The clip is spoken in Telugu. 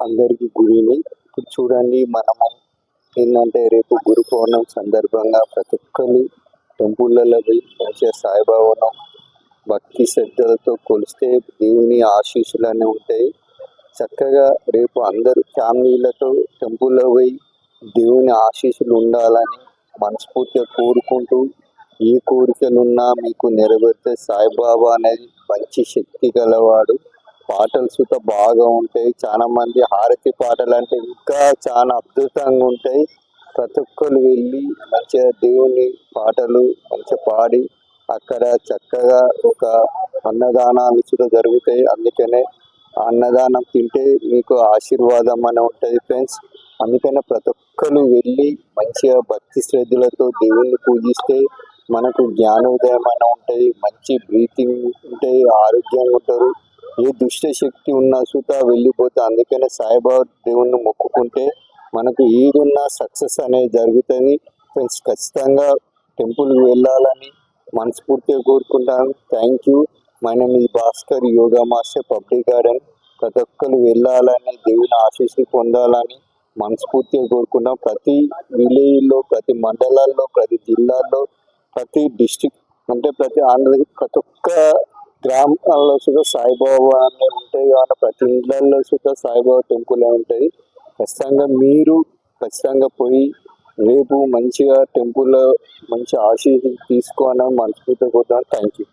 అందరికీ గుడిని ఇప్పుడు చూడండి మనము ఏంటంటే రేపు గురు పౌర్ణమి సందర్భంగా ప్రతి ఒక్కరు టెంపుల్లలో పోయి మంచిగా సాయిబాబాను భక్తి శ్రద్ధలతో కొలిస్తే దేవుని ఆశీస్సులన్నీ ఉంటాయి. చక్కగా రేపు అందరూ ఫ్యామిలీలతో టెంపుల్లో పోయి దేవుని ఆశీస్సులు ఉండాలని మనస్ఫూర్తిగా కోరుకుంటూ ఏ కోరికలున్నా మీకు నెరవేర్తే సాయిబాబా అనేది మంచి శక్తి గలవాడు. పాటలు సుత బాగా ఉంటాయి. చాలా మంది హారతి పాటలు అంటే ఇంకా చాలా అద్భుతంగా ఉంటాయి. ప్రతి ఒక్కరు వెళ్ళి మంచిగా దేవుని పాటలు మంచిగా పాడి అక్కడ చక్కగా ఒక అన్నదానాలు కూడా జరుగుతాయి. అందుకనే ఆ అన్నదానం తింటే మీకు ఆశీర్వాదం అని ఉంటుంది ఫ్రెండ్స్. అందుకనే ప్రతి ఒక్కరు వెళ్ళి మంచిగా భక్తి శ్రద్ధలతో దేవుణ్ణి పూజిస్తే మనకు జ్ఞానోదయం అని ఉంటుంది మంచి బ్రీతింగ్ ఉంటాయి ఆరోగ్యంగా ఉంటారు. ఏ దుష్ట శక్తి ఉన్నా సుత వెళ్ళిపోతే అందుకనే సాయిబాబా దేవుణ్ణి మొక్కుకుంటే మనకు ఏదున్నా సక్సెస్ అనేది జరుగుతుంది. ఫ్రెండ్స్ ఖచ్చితంగా టెంపుల్కి వెళ్ళాలని మనస్ఫూర్తిగా కోరుకుంటాను. Thank you. My name is Bhaskar yoga master public garden ప్రతి ఒక్కరు వెళ్ళాలని దేవుని ఆశీస్సులు పొందాలని మనస్ఫూర్తిగా కోరుకున్నాం ప్రతి విలేజ్లో ప్రతి మండలాల్లో ప్రతి జిల్లాల్లో ప్రతి డిస్టిక్ అంటే ప్రతి ఆంధ్ర ప్రతి ఒక్క గ్రామాల్లో సుధా సాయిబాబా అనే ఉంటాయి. కాబట్టి ప్రతి ఇళ్ళల్లో సుధా సాయిబాబా టెంపుల్ ఉంటాయి. ఖచ్చితంగా మీరు ఖచ్చితంగా పోయి రేపు మంచిగా టెంపుల్లో మంచి ఆశీస్సులు తీసుకోవాలని మనస్ఫూర్తి కోరుతాను థ్యాంక్ యూ